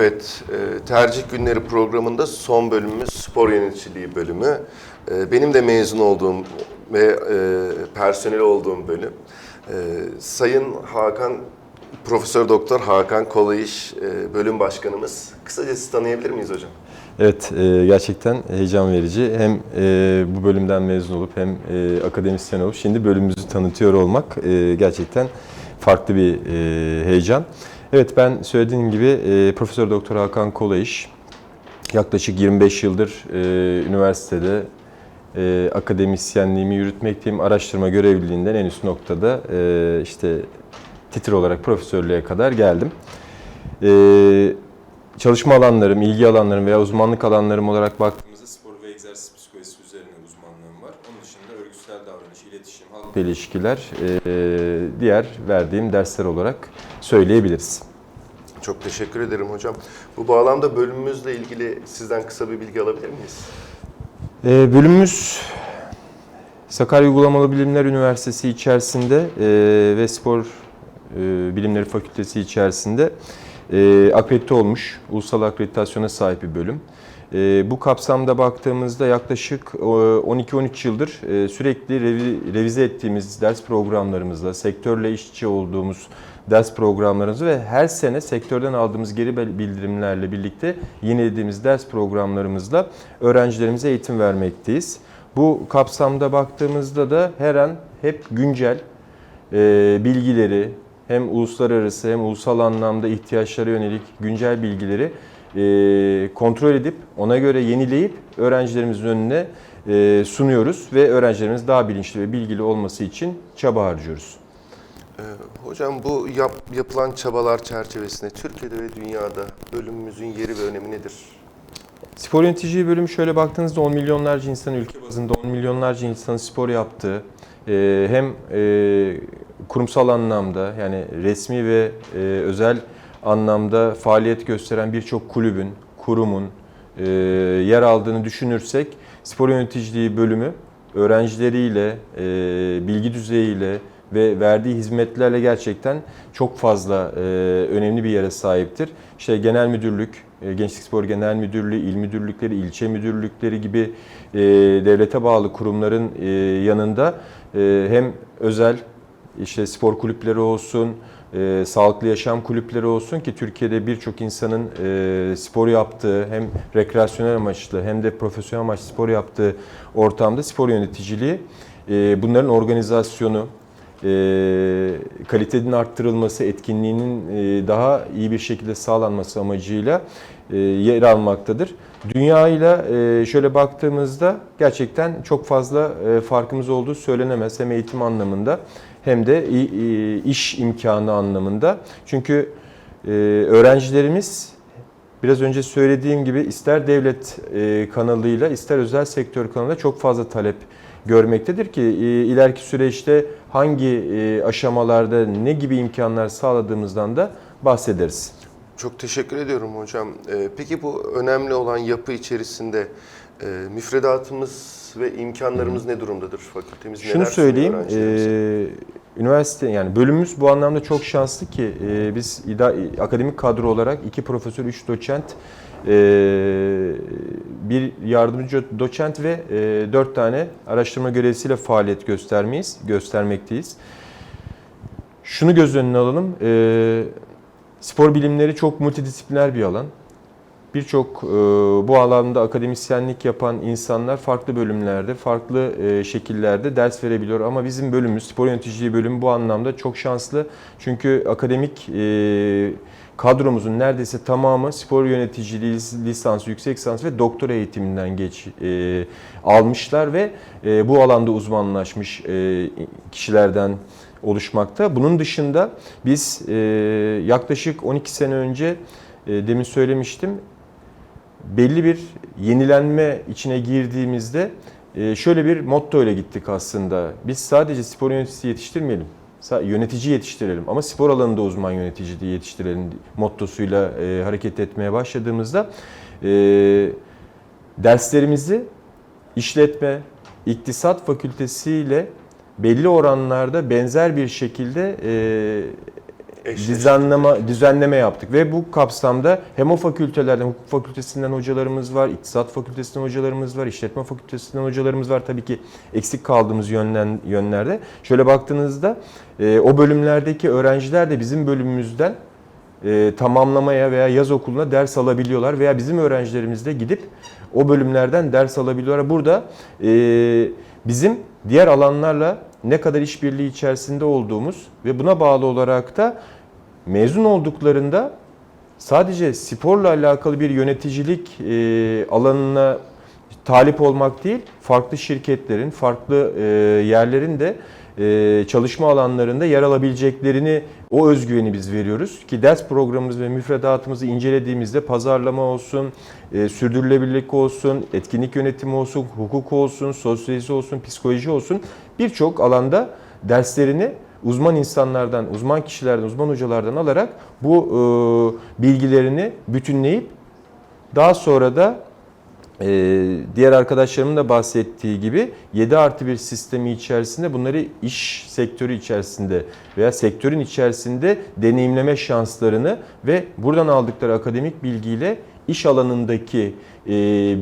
Evet, e, tercih günleri programında son bölümümüz spor yöneticiliği bölümü. E, Benim de mezun olduğum ve e, personel olduğum bölüm. Sayın Hakan, Profesör Doktor Hakan Kolayış bölüm başkanımız. Kısaca sizi tanıyabilir miyiz hocam? Evet, gerçekten heyecan verici. Hem bu bölümden mezun olup hem akademisyen olup şimdi bölümümüzü tanıtıyor olmak gerçekten farklı bir heyecan. Evet, ben söylediğim gibi e, Profesör Doktor Hakan Kolayış. Yaklaşık 25 yıldır e, üniversitede e, akademisyenliğimi yürütmekteyim. Araştırma görevliliğinden en üst noktada e, işte titir olarak profesörlüğe kadar geldim. E, çalışma alanlarım, ilgi alanlarım veya uzmanlık alanlarım olarak baktığımızda spor ve egzersiz psikolojisi üzerine uzmanlığım var. Onun dışında örgütsel davranış, iletişim, halkla ilişkiler e, diğer verdiğim dersler olarak söyleyebiliriz. Çok teşekkür ederim hocam. Bu bağlamda bölümümüzle ilgili sizden kısa bir bilgi alabilir miyiz? E, bölümümüz Sakarya Uygulamalı Bilimler Üniversitesi içerisinde e, ve Spor e, Bilimleri Fakültesi içerisinde e, akredite olmuş, ulusal akreditasyona sahip bir bölüm. E, bu kapsamda baktığımızda yaklaşık e, 12-13 yıldır e, sürekli revi- revize ettiğimiz ders programlarımızla, sektörle içe olduğumuz ders programlarımızı ve her sene sektörden aldığımız geri bildirimlerle birlikte yenilediğimiz ders programlarımızla öğrencilerimize eğitim vermekteyiz. Bu kapsamda baktığımızda da her an hep güncel e, bilgileri hem uluslararası hem ulusal anlamda ihtiyaçlara yönelik güncel bilgileri e, kontrol edip ona göre yenileyip öğrencilerimizin önüne e, sunuyoruz ve öğrencilerimiz daha bilinçli ve bilgili olması için çaba harcıyoruz. Ee, Hocam bu yap, yapılan çabalar çerçevesinde Türkiye'de ve dünyada bölümümüzün yeri ve önemi nedir? Spor yöneticiliği bölümü şöyle baktığınızda 10 milyonlarca insan ülke bazında 10 milyonlarca insanın spor yaptığı e, hem e, kurumsal anlamda yani resmi ve e, özel anlamda faaliyet gösteren birçok kulübün, kurumun yer aldığını düşünürsek spor yöneticiliği bölümü öğrencileriyle, bilgi düzeyiyle ve verdiği hizmetlerle gerçekten çok fazla e, önemli bir yere sahiptir. İşte genel müdürlük, e, Gençlik Spor Genel Müdürlüğü, il müdürlükleri, ilçe müdürlükleri gibi e, devlete bağlı kurumların e, yanında e, hem özel işte spor kulüpleri olsun, e, sağlıklı yaşam kulüpleri olsun ki Türkiye'de birçok insanın e, spor yaptığı hem rekreasyonel amaçlı hem de profesyonel amaçlı spor yaptığı ortamda spor yöneticiliği e, bunların organizasyonu, e, kalitenin arttırılması, etkinliğinin e, daha iyi bir şekilde sağlanması amacıyla e, yer almaktadır. Dünya ile e, şöyle baktığımızda gerçekten çok fazla e, farkımız olduğu söylenemez hem eğitim anlamında hem de i- iş imkanı anlamında. Çünkü e, öğrencilerimiz Biraz önce söylediğim gibi ister devlet e, kanalıyla ister özel sektör kanalıyla çok fazla talep görmektedir ki e, ileriki süreçte hangi e, aşamalarda ne gibi imkanlar sağladığımızdan da bahsederiz. Çok teşekkür ediyorum hocam. Ee, Peki bu önemli olan yapı içerisinde e, müfredatımız ve imkanlarımız ne durumdadır? Fakültemiz Şunu neler söyleyeyim, e, üniversite yani bölümümüz bu anlamda çok şanslı ki e, biz ida- akademik kadro olarak iki profesör, üç doçent, e, bir yardımcı doçent ve e, dört tane araştırma görevlisiyle faaliyet göstermeyiz, göstermekteyiz. Şunu göz önüne alalım, e, spor bilimleri çok multidisipliner bir alan. Birçok e, bu alanda akademisyenlik yapan insanlar farklı bölümlerde, farklı e, şekillerde ders verebiliyor. Ama bizim bölümümüz, spor yöneticiliği bölümü bu anlamda çok şanslı. Çünkü akademik e, kadromuzun neredeyse tamamı spor yöneticiliği lisans, yüksek lisans ve doktora eğitiminden geç e, almışlar ve e, bu alanda uzmanlaşmış e, kişilerden oluşmakta. Bunun dışında biz e, yaklaşık 12 sene önce e, demin söylemiştim belli bir yenilenme içine girdiğimizde e, şöyle bir motto ile gittik aslında. Biz sadece spor yöneticisi yetiştirmeyelim. Yönetici yetiştirelim ama spor alanında uzman yönetici diye yetiştirelim mottosuyla e, hareket etmeye başladığımızda e, derslerimizi işletme, iktisat fakültesiyle belli oranlarda benzer bir şekilde. Düzenleme düzenleme yaptık ve bu kapsamda hem o fakültelerden hukuk fakültesinden hocalarımız var, iktisat fakültesinden hocalarımız var, işletme fakültesinden hocalarımız var. Tabii ki eksik kaldığımız yönden yönlerde. Şöyle baktığınızda e, o bölümlerdeki öğrenciler de bizim bölümümüzden e, tamamlamaya veya yaz okuluna ders alabiliyorlar veya bizim öğrencilerimiz de gidip o bölümlerden ders alabiliyorlar. Burada e, bizim diğer alanlarla ne kadar işbirliği içerisinde olduğumuz ve buna bağlı olarak da mezun olduklarında sadece sporla alakalı bir yöneticilik e, alanına talip olmak değil, farklı şirketlerin, farklı e, yerlerin de e, çalışma alanlarında yer alabileceklerini, o özgüveni biz veriyoruz. Ki ders programımız ve müfredatımızı incelediğimizde pazarlama olsun, sürdürülebilirlik olsun, etkinlik yönetimi olsun, hukuk olsun, sosyoloji olsun, psikoloji olsun birçok alanda derslerini uzman insanlardan, uzman kişilerden, uzman hocalardan alarak bu e, bilgilerini bütünleyip daha sonra da e, diğer arkadaşlarımın da bahsettiği gibi 7 artı 1 sistemi içerisinde bunları iş sektörü içerisinde veya sektörün içerisinde deneyimleme şanslarını ve buradan aldıkları akademik bilgiyle iş alanındaki e,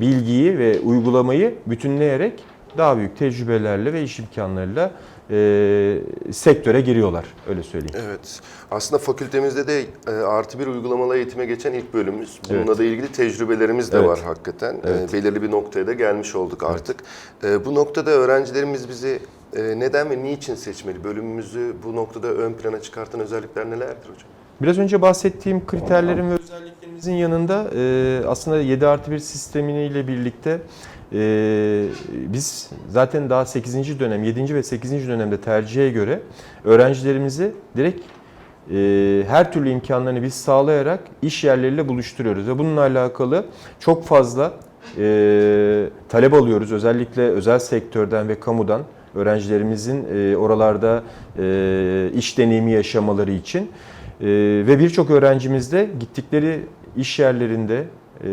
bilgiyi ve uygulamayı bütünleyerek daha büyük tecrübelerle ve iş imkanlarıyla e, sektöre giriyorlar öyle söyleyeyim. Evet. Aslında fakültemizde de e, artı bir uygulamalı eğitime geçen ilk bölümümüz. Bununla Evet. da ilgili tecrübelerimiz de Evet. var hakikaten. E, Evet. belirli bir noktaya da gelmiş olduk artık. E, bu noktada öğrencilerimiz bizi e, neden ve niçin seçmeli? Bölümümüzü bu noktada ön plana çıkartan özellikler nelerdir hocam? Biraz önce bahsettiğim kriterlerin ve özelliklerimizin yanında e, aslında 7 artı 1 sistemiyle birlikte e, biz zaten daha 8. dönem, 7. ve 8. dönemde tercihe göre öğrencilerimizi direkt e, her türlü imkanlarını biz sağlayarak iş yerleriyle buluşturuyoruz. Ve bununla alakalı çok fazla e, talep alıyoruz. Özellikle özel sektörden ve kamudan öğrencilerimizin e, oralarda e, iş deneyimi yaşamaları için. E, ve birçok öğrencimiz de gittikleri iş yerlerinde e,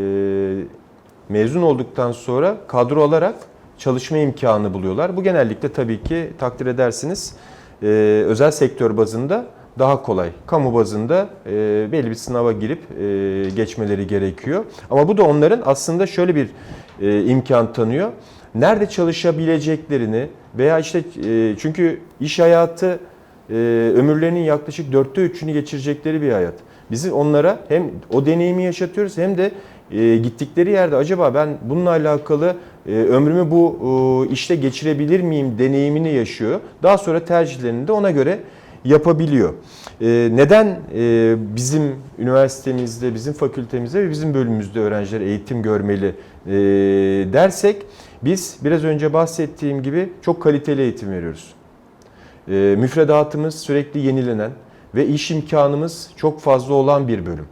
mezun olduktan sonra kadro olarak çalışma imkanı buluyorlar. Bu genellikle tabii ki takdir edersiniz e, özel sektör bazında daha kolay. Kamu bazında e, belli bir sınava girip e, geçmeleri gerekiyor. Ama bu da onların aslında şöyle bir e, imkan tanıyor. Nerede çalışabileceklerini veya işte çünkü iş hayatı ömürlerinin yaklaşık dörtte üçünü geçirecekleri bir hayat. Biz onlara hem o deneyimi yaşatıyoruz hem de e, gittikleri yerde acaba ben bununla alakalı e, ömrümü bu e, işte geçirebilir miyim deneyimini yaşıyor. Daha sonra tercihlerini de ona göre yapabiliyor. E, neden e, bizim üniversitemizde, bizim fakültemizde ve bizim bölümümüzde öğrenciler eğitim görmeli e, dersek biz biraz önce bahsettiğim gibi çok kaliteli eğitim veriyoruz. E, müfredatımız sürekli yenilenen ve iş imkanımız çok fazla olan bir bölüm.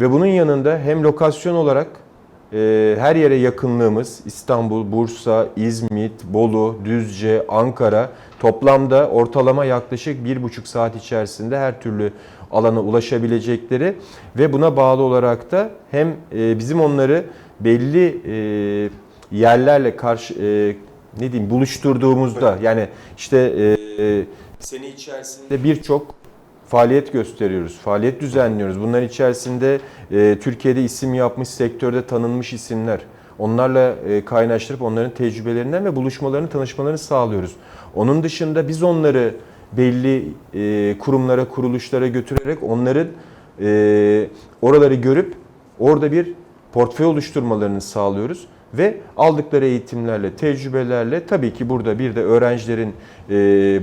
Ve bunun yanında hem lokasyon olarak e, her yere yakınlığımız İstanbul, Bursa, İzmit, Bolu, Düzce, Ankara toplamda ortalama yaklaşık bir buçuk saat içerisinde her türlü alana ulaşabilecekleri ve buna bağlı olarak da hem e, bizim onları belli e, yerlerle karşı e, ne diyeyim buluşturduğumuzda yani işte e, e, sene içerisinde birçok faaliyet gösteriyoruz, faaliyet düzenliyoruz. Bunların içerisinde e, Türkiye'de isim yapmış, sektörde tanınmış isimler. Onlarla e, kaynaştırıp onların tecrübelerinden ve buluşmalarını, tanışmalarını sağlıyoruz. Onun dışında biz onları belli e, kurumlara, kuruluşlara götürerek onların e, oraları görüp orada bir portföy oluşturmalarını sağlıyoruz ve aldıkları eğitimlerle, tecrübelerle tabii ki burada bir de öğrencilerin e,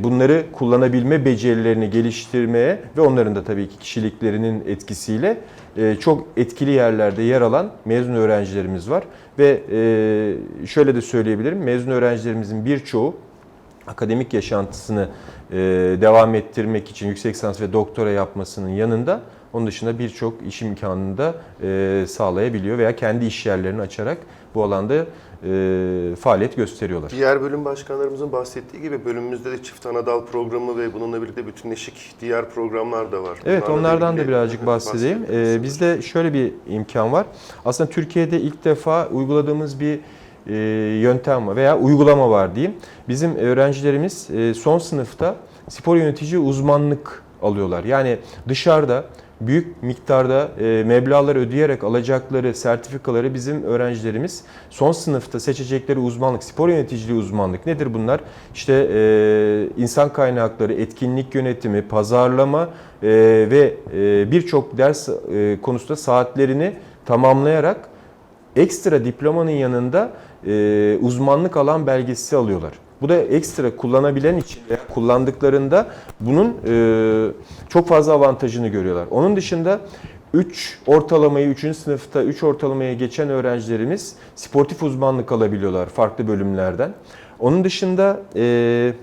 bunları kullanabilme becerilerini geliştirmeye ve onların da tabii ki kişiliklerinin etkisiyle e, çok etkili yerlerde yer alan mezun öğrencilerimiz var. Ve e, şöyle de söyleyebilirim mezun öğrencilerimizin birçoğu akademik yaşantısını devam ettirmek için yüksek lisans ve doktora yapmasının yanında onun dışında birçok iş imkanını da sağlayabiliyor veya kendi iş yerlerini açarak bu alanda e, faaliyet gösteriyorlar. Diğer bölüm başkanlarımızın bahsettiği gibi bölümümüzde de çift anadal programı ve bununla birlikte bütünleşik diğer programlar da var. Evet Bunlarla onlardan da birazcık bahsedeyim. Ee, bizde şöyle bir imkan var. Aslında Türkiye'de ilk defa uyguladığımız bir e, yöntem var veya uygulama var diyeyim. Bizim öğrencilerimiz e, son sınıfta spor yönetici uzmanlık alıyorlar. Yani dışarıda büyük miktarda e, meblağlar ödeyerek alacakları sertifikaları bizim öğrencilerimiz son sınıfta seçecekleri uzmanlık, spor yöneticiliği uzmanlık nedir bunlar? İşte e, insan kaynakları, etkinlik yönetimi, pazarlama e, ve e, birçok ders konusunda saatlerini tamamlayarak ekstra diplomanın yanında uzmanlık alan belgesi alıyorlar. Bu da ekstra kullanabilen için veya kullandıklarında bunun e, çok fazla avantajını görüyorlar. Onun dışında 3 ortalamayı 3. sınıfta 3 ortalamaya geçen öğrencilerimiz sportif uzmanlık alabiliyorlar farklı bölümlerden. Onun dışında e,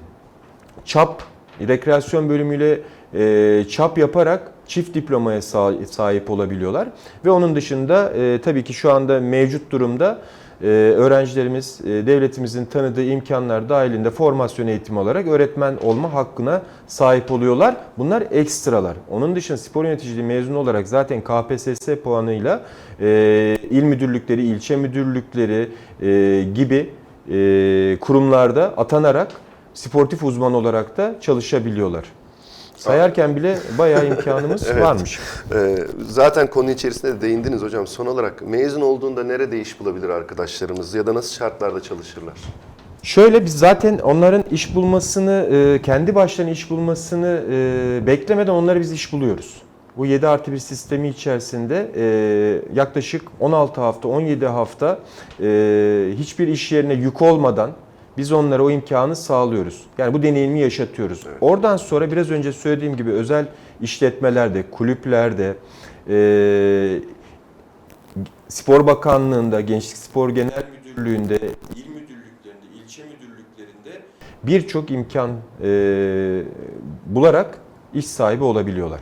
çap, rekreasyon bölümüyle e, çap yaparak çift diplomaya sa- sahip olabiliyorlar. Ve onun dışında e, tabii ki şu anda mevcut durumda e, öğrencilerimiz e, devletimizin tanıdığı imkanlar dahilinde formasyon eğitimi alarak öğretmen olma hakkına sahip oluyorlar. Bunlar ekstralar. Onun dışında spor yöneticiliği mezunu olarak zaten KPSS puanıyla e, il müdürlükleri, ilçe müdürlükleri e, gibi e, kurumlarda atanarak sportif uzman olarak da çalışabiliyorlar. Sayarken bile bayağı imkanımız Evet. varmış. Ee, zaten konu içerisinde de değindiniz hocam. Son olarak mezun olduğunda nerede iş bulabilir arkadaşlarımız ya da nasıl şartlarda çalışırlar? Şöyle biz zaten onların iş bulmasını, e, kendi başlarına iş bulmasını e, beklemeden onları biz iş buluyoruz. Bu 7 artı 1 sistemi içerisinde e, yaklaşık 16 hafta, 17 hafta hiçbir iş yerine yük olmadan biz onlara o imkanı sağlıyoruz. Yani bu deneyimi yaşatıyoruz. Oradan sonra biraz önce söylediğim gibi özel işletmelerde, kulüplerde, e, Spor Bakanlığı'nda, Gençlik Spor Genel Müdürlüğü'nde, il müdürlüklerinde, ilçe müdürlüklerinde birçok imkan e, bularak iş sahibi olabiliyorlar.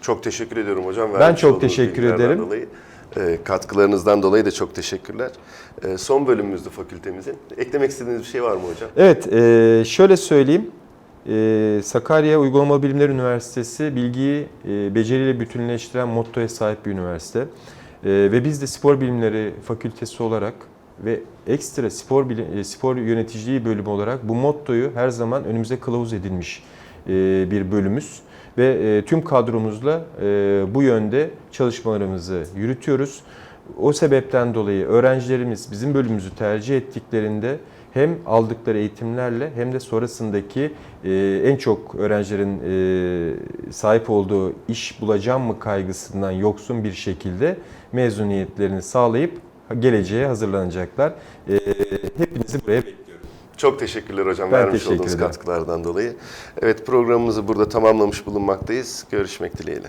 Çok teşekkür ediyorum hocam. Ben Vermiş çok teşekkür ederim. Dolayı. Ee, katkılarınızdan dolayı da çok teşekkürler. Ee, son bölümümüzdü fakültemizin. Eklemek istediğiniz bir şey var mı hocam? Evet, e, şöyle söyleyeyim. E, Sakarya Uygulama Bilimler Üniversitesi bilgiyi e, beceriyle bütünleştiren mottoya sahip bir üniversite. Ve biz de spor bilimleri fakültesi olarak ve ekstra spor bilim, spor yöneticiliği bölümü olarak bu mottoyu her zaman önümüze kılavuz edilmiş bir bölümümüz ve e, tüm kadromuzla e, bu yönde çalışmalarımızı yürütüyoruz. O sebepten dolayı öğrencilerimiz bizim bölümümüzü tercih ettiklerinde hem aldıkları eğitimlerle hem de sonrasındaki e, en çok öğrencilerin e, sahip olduğu iş bulacağım mı kaygısından yoksun bir şekilde mezuniyetlerini sağlayıp geleceğe hazırlanacaklar. E, hepinizi buraya bekliyorum. Çok teşekkürler hocam Ben vermiş teşekkür olduğunuz ederim. katkılardan dolayı. Evet programımızı burada tamamlamış bulunmaktayız. Görüşmek dileğiyle.